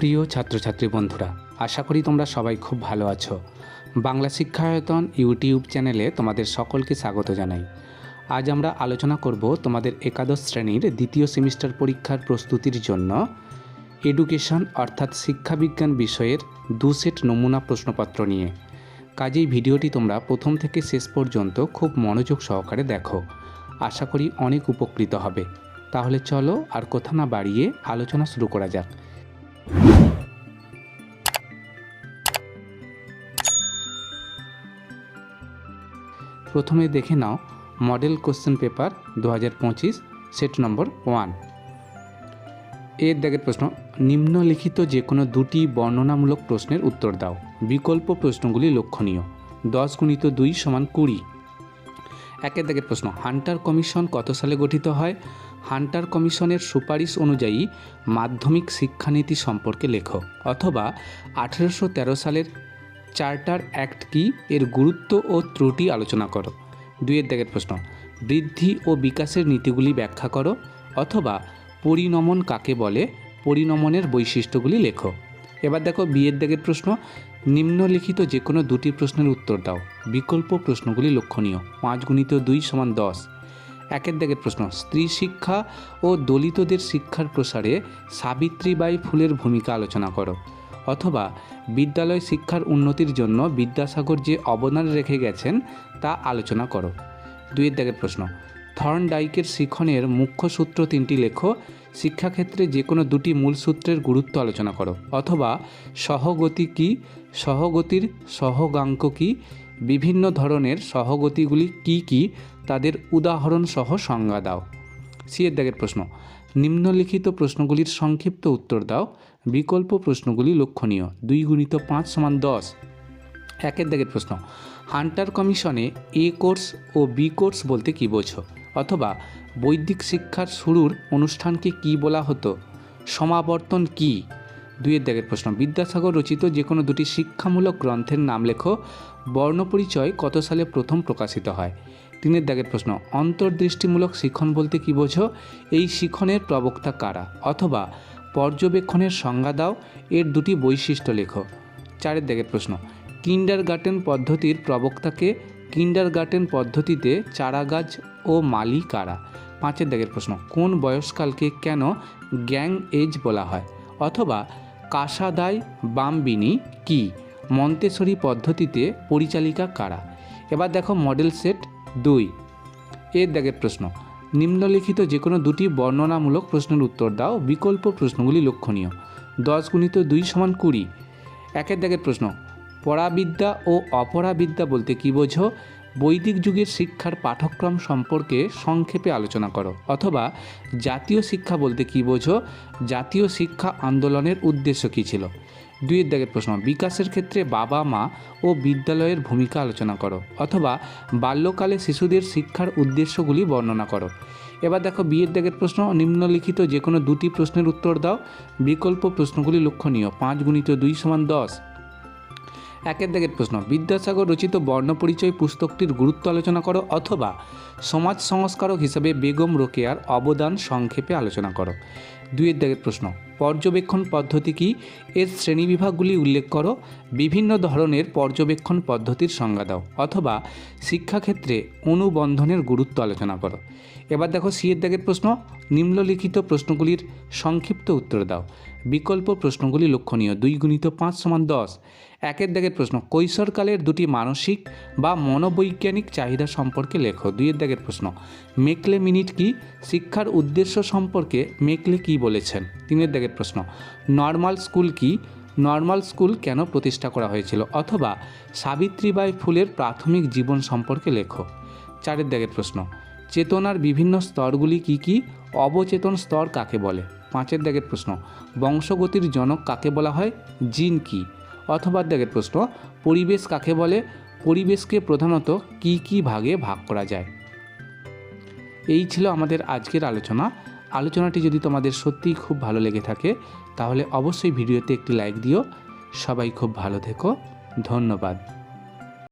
প্রিয় ছাত্রছাত্রী বন্ধুরা, আশা করি তোমরা সবাই খুব ভালো আছো। বাংলা শিক্ষায়তন ইউটিউব চ্যানেলে তোমাদের সকলকে স্বাগত জানাই। আজ আমরা আলোচনা করব তোমাদের একাদশ শ্রেণির দ্বিতীয় সেমিস্টার পরীক্ষার প্রস্তুতির জন্য এডুকেশন অর্থাৎ শিক্ষাবিজ্ঞান বিষয়ের দু সেট নমুনা প্রশ্নপত্র নিয়ে। কাজেই ভিডিওটি তোমরা প্রথম থেকে শেষ পর্যন্ত খুব মনোযোগ সহকারে দেখো। আশা করি অনেক উপকৃত হবে। তাহলে চলো আর কথা না বাড়িয়ে আলোচনা শুরু করা যাক। প্রথমে দেখে নাও মডেল কোশ্চেন পেপার দু হাজার পঁচিশ, সেট নম্বর ওয়ান। এর দাগের প্রশ্ন, নিম্নলিখিত যে কোনো দুটি বর্ণনামূলক প্রশ্নের উত্তর দাও। বিকল্প প্রশ্নগুলি লক্ষণীয়। দশ গুণিত দুই সমান কুড়ি। একের দাগের প্রশ্ন, হান্টার কমিশন কত সালে গঠিত হয়? হান্টার কমিশনের সুপারিশ অনুযায়ী মাধ্যমিক শিক্ষানীতি সম্পর্কে লেখো। অথবা আঠেরোশো তেরো সালের চার্টার অ্যাক্ট কি? এর গুরুত্ব ও ত্রুটি আলোচনা করো। দুইয়ের দাগের প্রশ্ন, বৃদ্ধি ও বিকাশের নীতিগুলি ব্যাখ্যা করো অথবা পরিণমন কাকে বলে? পরিণমনের বৈশিষ্ট্যগুলি লেখো। এবার দেখো বিয়ের দাগের প্রশ্ন, নিম্নলিখিত যে কোনো দুটি প্রশ্নের উত্তর দাও। বিকল্প প্রশ্নগুলি লক্ষণীয়। পাঁচ গুণিত দুই সমান দশ। একের দাগের প্রশ্ন, স্ত্রী শিক্ষা ও দলিতদের শিক্ষার প্রসারে সাবিত্রীবাই ফুলের ভূমিকা আলোচনা করো। অথবা বিদ্যালয় শিক্ষার উন্নতির জন্য বিদ্যাসাগর যে অবদান রেখে গেছেন, তা আলোচনা করো। দুইয়ের দাগের প্রশ্ন। থর্ন ডাইকের শিখনের মুখ্য সূত্র তিনটি লেখো। শিক্ষাক্ষেত্রে যে কোনো দুটি মূল সূত্রের গুরুত্ব আলোচনা করো। অথবা সহগতি কি, সহগতির সহগাঙ্ক কি, বিভিন্ন ধরনের সহগতিগুলি কি কি, তাদের উদাহরণ সহ সংজ্ঞা দাও। সিয়ের দাগের প্রশ্ন। নিম্নলিখিত প্রশ্নগুলির সংক্ষিপ্ত উত্তর দাও। বিকল্প প্রশ্নগুলি লক্ষণীয়। দুই গুণিত পাঁচ সমান দশ। একের দাগের প্রশ্ন, হান্টার কমিশনে এ কোর্স ও বি কোর্স বলতে কী বোঝো? অথবা বৈদিক শিক্ষার শুরুর অনুষ্ঠানকে কি বলা হতো? সমাবর্তন কি? দুইয়ের দাগের প্রশ্ন, বিদ্যাসাগর রচিত যে কোনো দুটি শিক্ষামূলক গ্রন্থের নাম লেখো, বর্ণপরিচয় কত সালে প্রথম প্রকাশিত হয়? তিনের দাগের প্রশ্ন, অন্তর্দৃষ্টিমূলক শিখন বলতে কী বোঝো? এই শিখনের প্রবক্তা কারা? অথবা পর্যবেক্ষণের সংজ্ঞা দাও, এর দুটি বৈশিষ্ট্য লেখো। চারের দাগের প্রশ্ন কিন্ডার গার্ডেন পদ্ধতির প্রবক্তাকে কিন্ডার গার্ডেন পদ্ধতিতে চারাগাছ ও মালি কারা? পাঁচের দাগের প্রশ্ন, কোন বয়সকালকে কেন গ্যাং এজ বলা হয়? অথবা, কাসাদাই বামবিনি কি? মন্তেশ্বরী পদ্ধতিতে পরিচালিকা কারা? এবার দেখো মডেল সেট দুই। এর দাগের প্রশ্ন নিম্নলিখিত যে কোনো দুটি বর্ণনামূলক প্রশ্নের উত্তর দাও। বিকল্প প্রশ্নগুলি লক্ষণীয়। দশ গুণিত দুই সমান কুড়ি। একের দাগের প্রশ্ন, পরাবিদ্যা ও অপরাবিদ্যা বলতে কী বোঝো? বৈদিক যুগের শিক্ষার পাঠ্যক্রম সম্পর্কে সংক্ষেপে আলোচনা করো, অথবা জাতীয় শিক্ষা বলতে কী বোঝো, জাতীয় শিক্ষা আন্দোলনের উদ্দেশ্য কী ছিল? দুইয়ের দাগের প্রশ্ন, বিকাশের ক্ষেত্রে বাবা, মা ও বিদ্যালয়ের ভূমিকা আলোচনা করো, অথবা বাল্যকালে শিশুদের শিক্ষার উদ্দেশ্যগুলি বর্ণনা করো। এবার দেখো বিয়ের দাগের প্রশ্ন, নিম্নলিখিত যে কোনো দুটি প্রশ্নের উত্তর দাও, বিকল্প প্রশ্নগুলি লক্ষণীয়, পাঁচ গুণিত দুই সমান দশ। একের দাগের প্রশ্ন, বিদ্যাসাগর রচিত বর্ণপরিচয় পুস্তকটির গুরুত্ব আলোচনা করো অথবা সমাজ সংস্কারক হিসেবে বেগম রোকেয়ার অবদান সংক্ষেপে আলোচনা করো। দুইয়ের দাগের প্রশ্ন, পর্যবেক্ষণ পদ্ধতি কি? এর শ্রেণীবিভাগগুলি উল্লেখ করো, বিভিন্ন ধরনের পর্যবেক্ষণ পদ্ধতির সংজ্ঞা দাও অথবা শিক্ষাক্ষেত্রে অনুবন্ধনের গুরুত্ব আলোচনা করো। এবার দেখো সিয়ের দাগের প্রশ্ন, নিম্নলিখিত প্রশ্নগুলির সংক্ষিপ্ত উত্তর দাও। বিকল্প প্রশ্নগুলি লক্ষণীয়। দুই গুণিত পাঁচ সমান দশ। একের দাগের প্রশ্ন কৈশোরকালের দুটি মানসিক বা মনোবৈজ্ঞানিক চাহিদা সম্পর্কে লেখো। দুইয়ের দাগের প্রশ্ন, মেকলে মিনিট কি? শিক্ষার উদ্দেশ্য সম্পর্কে মেকলে কি বলেছেন? তিনের দাগের প্রশ্ন, নর্মাল স্কুল কি? নর্মাল স্কুল কেন প্রতিষ্ঠা করা হয়েছিল? অথবা সাবিত্রীবাই ফুলের প্রাথমিক জীবন সম্পর্কে লেখো। চারের দাগের প্রশ্ন, চেতনার বিভিন্ন স্তরগুলি কি কি? অবচেতন স্তর কাকে বলে? পাঁচের দাগের প্রশ্ন, বংশগতির জনক কাকে বলা হয়? জিন কি? অথবা দাগের প্রশ্ন, পরিবেশ কাকে বলে? পরিবেশকে প্রধানত কি কি ভাগে ভাগ করা যায়? এই ছিল আমাদের আজকের আলোচনা। আলোচনাটি যদি তোমাদের সত্যিই খুব ভালো লেগে থাকে, তাহলে অবশ্যই ভিডিওতে একটি লাইক দিও। সবাই খুব ভালো থেকো। ধন্যবাদ।